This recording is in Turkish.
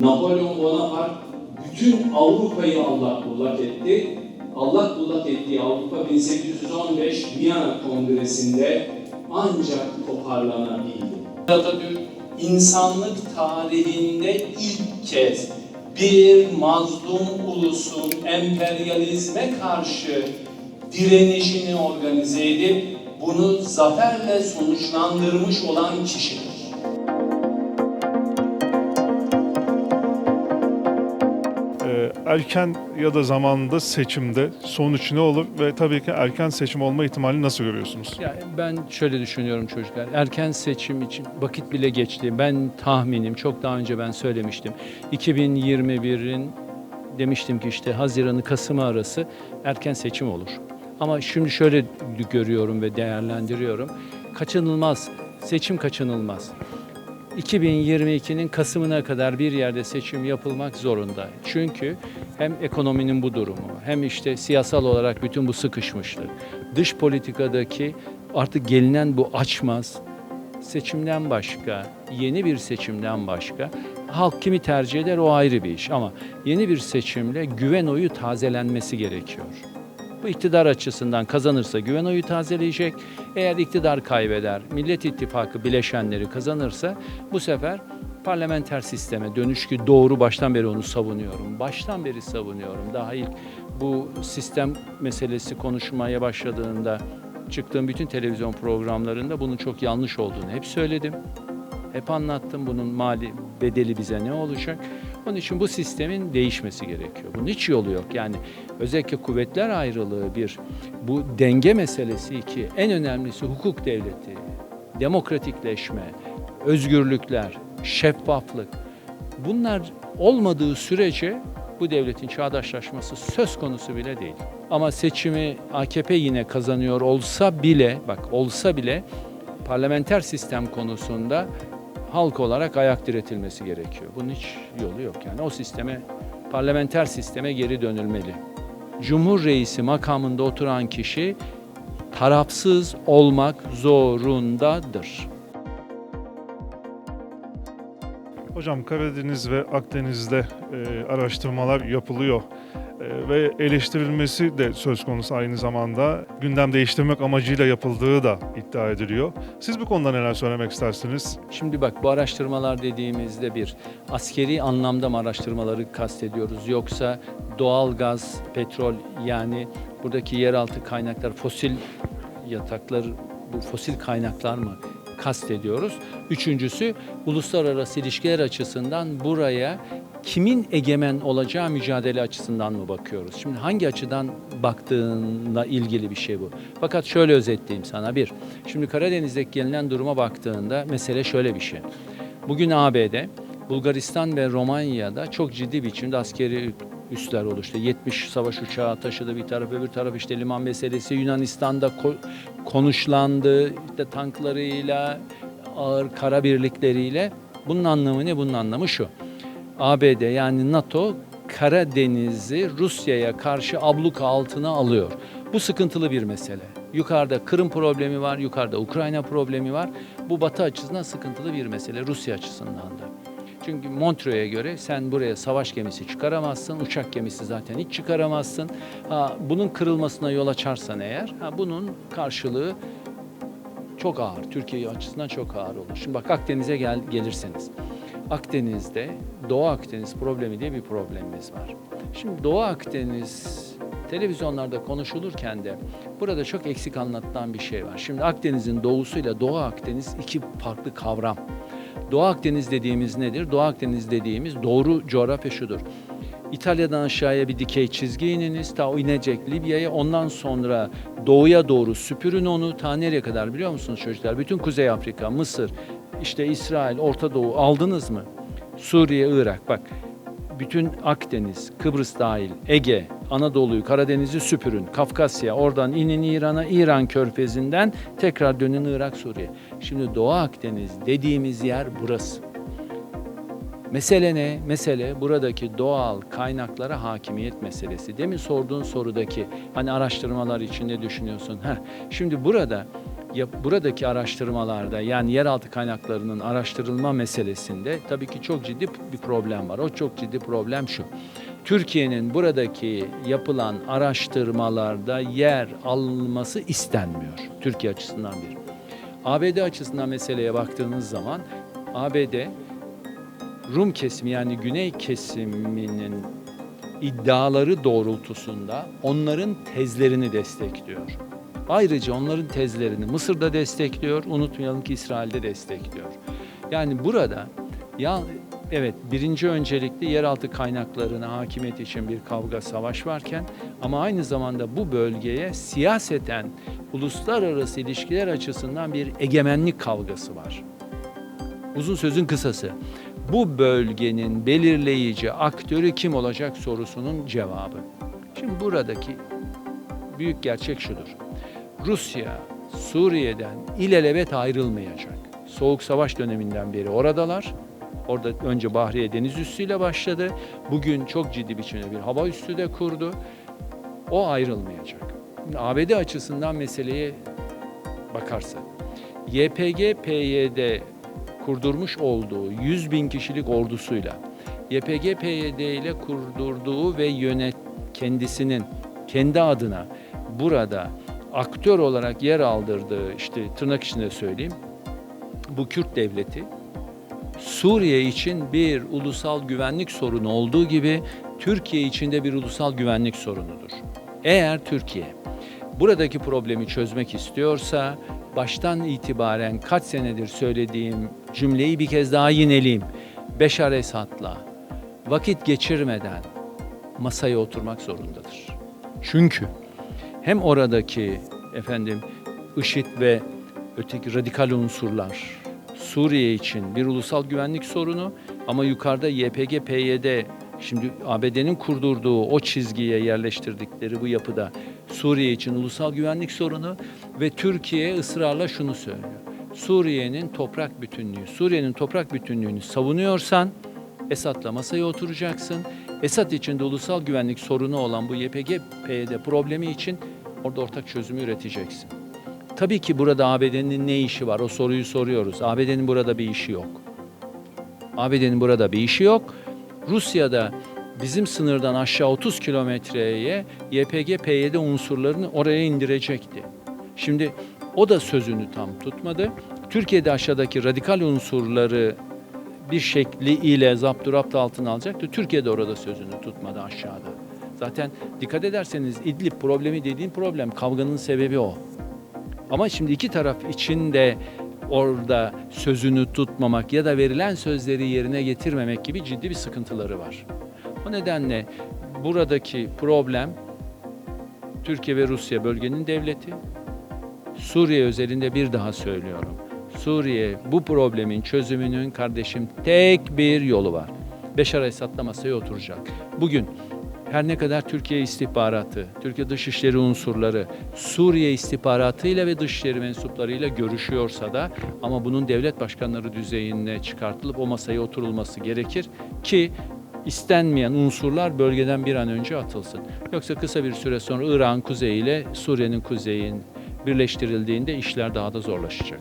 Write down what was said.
Napolyon Bonaparte bütün Avrupa'yı allak bullak etti. Allak bullak ettiği Avrupa 1815 Viyana Kongresi'nde ancak toparlanabildi. Atatürk insanlık tarihinde ilk kez bir mazlum ulusun emperyalizme karşı direnişini organize edip bunu zaferle sonuçlandırmış olan kişidir. Erken ya da zamanında seçimde sonuç ne olur ve tabii ki erken seçim olma ihtimalini nasıl görüyorsunuz? Ya ben şöyle düşünüyorum çocuklar. Erken seçim için vakit bile geçti. Ben tahminim çok daha önce ben söylemiştim. 2021'in demiştim ki işte Haziran'ı Kasım'ı arası erken seçim olur. Ama şimdi şöyle görüyorum ve değerlendiriyorum. Kaçınılmaz, seçim kaçınılmaz. 2022'nin Kasım'ına kadar bir yerde seçim yapılmak zorunda. Çünkü hem ekonominin bu durumu, hem işte siyasal olarak bütün bu sıkışmışlık, dış politikadaki artık gelinen bu açmaz, seçimden başka, yeni bir seçimden başka, halk kimi tercih eder o ayrı bir iş ama yeni bir seçimle güven oyu tazelenmesi gerekiyor. Bu iktidar açısından kazanırsa güven oyu tazeleyecek. Eğer iktidar kaybeder, Millet İttifakı bileşenleri kazanırsa bu sefer parlamenter sisteme dönüş ki doğru baştan beri onu savunuyorum. Baştan beri savunuyorum. Daha ilk bu sistem meselesi konuşmaya başladığında çıktığım bütün televizyon programlarında bunun çok yanlış olduğunu hep söyledim. Hep anlattım bunun mali bedeli bize ne olacak. Onun için bu sistemin değişmesi gerekiyor. Bunun hiç yolu yok. Yani özellikle kuvvetler ayrılığı bir, bu denge meselesi iki, en önemlisi hukuk devleti, demokratikleşme, özgürlükler, şeffaflık. Bunlar olmadığı sürece bu devletin çağdaşlaşması söz konusu bile değil. Ama seçimi AKP yine kazanıyor olsa bile, bak olsa bile parlamenter sistem konusunda halk olarak ayak diretilmesi gerekiyor. Bunun hiç yolu yok. Yani o sisteme, parlamenter sisteme geri dönülmeli. Cumhur reisi makamında oturan kişi tarafsız olmak zorundadır. Hocam Karadeniz ve Akdeniz'de e, araştırmalar yapılıyor ve eleştirilmesi de söz konusu aynı zamanda gündem değiştirmek amacıyla yapıldığı da iddia ediliyor. Siz bu konuda neler söylemek istersiniz? Şimdi bak bu araştırmalar dediğimizde bir askeri anlamda mı araştırmaları kastediyoruz yoksa doğal gaz, petrol yani buradaki yeraltı kaynaklar, fosil yataklar, bu fosil kaynaklar mı kastediyoruz? Üçüncüsü uluslararası ilişkiler açısından buraya kimin egemen olacağı mücadele açısından mı bakıyoruz? Şimdi hangi açıdan baktığınla ilgili bir şey bu. Fakat şöyle özetleyeyim sana. Bir, şimdi Karadeniz'deki gelinen duruma baktığında mesele şöyle bir şey. Bugün ABD, Bulgaristan ve Romanya'da çok ciddi biçimde askeri üsler oluştu. 70 savaş uçağı taşıdı bir taraf, öbür taraf işte liman meselesi Yunanistan'da ko- konuşlandı. işte tanklarıyla, ağır kara birlikleriyle. Bunun anlamı ne? Bunun anlamı şu. ABD yani NATO Karadeniz'i Rusya'ya karşı abluka altına alıyor. Bu sıkıntılı bir mesele. Yukarıda Kırım problemi var, yukarıda Ukrayna problemi var. Bu Batı açısından sıkıntılı bir mesele, Rusya açısından da. Çünkü Montreux'e göre sen buraya savaş gemisi çıkaramazsın, uçak gemisi zaten hiç çıkaramazsın. Ha, bunun kırılmasına yol açarsan eğer, ha, bunun karşılığı çok ağır, Türkiye açısından çok ağır olur. Şimdi bak Akdeniz'e gel, gelirseniz. Akdeniz'de Doğu Akdeniz problemi diye bir problemimiz var. Şimdi Doğu Akdeniz televizyonlarda konuşulurken de burada çok eksik anlatılan bir şey var. Şimdi Akdeniz'in doğusuyla Doğu Akdeniz iki farklı kavram. Doğu Akdeniz dediğimiz nedir? Doğu Akdeniz dediğimiz doğru coğrafya şudur. İtalya'dan aşağıya bir dikey çizgi ininiz, ta o inecek Libya'ya, ondan sonra doğuya doğru süpürün onu, ta nereye kadar biliyor musunuz çocuklar? Bütün Kuzey Afrika, Mısır, işte İsrail, Orta Doğu aldınız mı? Suriye, Irak, bak bütün Akdeniz, Kıbrıs dahil, Ege, Anadolu'yu, Karadeniz'i süpürün. Kafkasya, oradan inin İran'a, İran körfezinden tekrar dönün Irak, Suriye. Şimdi Doğu Akdeniz dediğimiz yer burası. Mesele ne? Mesele buradaki doğal kaynaklara hakimiyet meselesi. Demin sorduğun sorudaki hani araştırmalar için ne düşünüyorsun? Heh, şimdi burada ya buradaki araştırmalarda yani yeraltı kaynaklarının araştırılma meselesinde tabii ki çok ciddi bir problem var. O çok ciddi problem şu. Türkiye'nin buradaki yapılan araştırmalarda yer alınması istenmiyor. Türkiye açısından bir. ABD açısından meseleye baktığınız zaman ABD Rum kesimi yani Güney kesiminin iddiaları doğrultusunda onların tezlerini destekliyor. Ayrıca onların tezlerini Mısır'da destekliyor, unutmayalım ki İsrail'de destekliyor. Yani burada ya evet birinci öncelikli yeraltı kaynaklarına hakimiyet için bir kavga savaş varken ama aynı zamanda bu bölgeye siyaseten uluslararası ilişkiler açısından bir egemenlik kavgası var. Uzun sözün kısası. Bu bölgenin belirleyici aktörü kim olacak sorusunun cevabı. Şimdi buradaki büyük gerçek şudur. Rusya Suriye'den ilelebet ayrılmayacak. Soğuk Savaş döneminden beri oradalar. Orada önce Bahriye deniz üssüyle başladı. Bugün çok ciddi biçimde bir hava üssü de kurdu. O ayrılmayacak. ABD açısından meseleye bakarsak, YPG-PYD kurdurmuş olduğu 100 bin kişilik ordusuyla, YPG-PYD ile kurdurduğu ve yönet kendisinin kendi adına burada aktör olarak yer aldırdığı işte tırnak içinde söyleyeyim bu Kürt devleti Suriye için bir ulusal güvenlik sorunu olduğu gibi Türkiye için de bir ulusal güvenlik sorunudur. Eğer Türkiye buradaki problemi çözmek istiyorsa baştan itibaren kaç senedir söylediğim cümleyi bir kez daha yineleyeyim. Beşar Esad'la vakit geçirmeden masaya oturmak zorundadır. Çünkü hem oradaki efendim IŞİD ve öteki radikal unsurlar Suriye için bir ulusal güvenlik sorunu ama yukarıda YPG, PYD şimdi ABD'nin kurdurduğu o çizgiye yerleştirdikleri bu yapıda Suriye için ulusal güvenlik sorunu ve Türkiye ısrarla şunu söylüyor. Suriye'nin toprak bütünlüğü, Suriye'nin toprak bütünlüğünü savunuyorsan Esad'la masaya oturacaksın. Esad için de ulusal güvenlik sorunu olan bu YPG-PYD problemi için orada ortak çözümü üreteceksin. Tabii ki burada ABD'nin ne işi var? O soruyu soruyoruz. ABD'nin burada bir işi yok. ABD'nin burada bir işi yok. Rusya'da bizim sınırdan aşağı 30 kilometreye YPG-PYD unsurlarını oraya indirecekti. Şimdi o da sözünü tam tutmadı. Türkiye'de aşağıdaki radikal unsurları bir şekliyle zapturapt altına alacaktı. Türkiye de orada sözünü tutmadı aşağıda. Zaten dikkat ederseniz İdlib problemi dediğim problem kavganın sebebi o. Ama şimdi iki taraf için de orada sözünü tutmamak ya da verilen sözleri yerine getirmemek gibi ciddi bir sıkıntıları var. O nedenle buradaki problem Türkiye ve Rusya bölgenin devleti. Suriye özelinde bir daha söylüyorum. Suriye bu problemin çözümünün kardeşim tek bir yolu var. Beşar Esad'la masaya oturacak. Bugün her ne kadar Türkiye istihbaratı, Türkiye dışişleri unsurları Suriye istihbaratıyla ve dışişleri mensuplarıyla görüşüyorsa da ama bunun devlet başkanları düzeyine çıkartılıp o masaya oturulması gerekir ki istenmeyen unsurlar bölgeden bir an önce atılsın. Yoksa kısa bir süre sonra İran kuzeyi ile Suriye'nin kuzeyin birleştirildiğinde işler daha da zorlaşacak.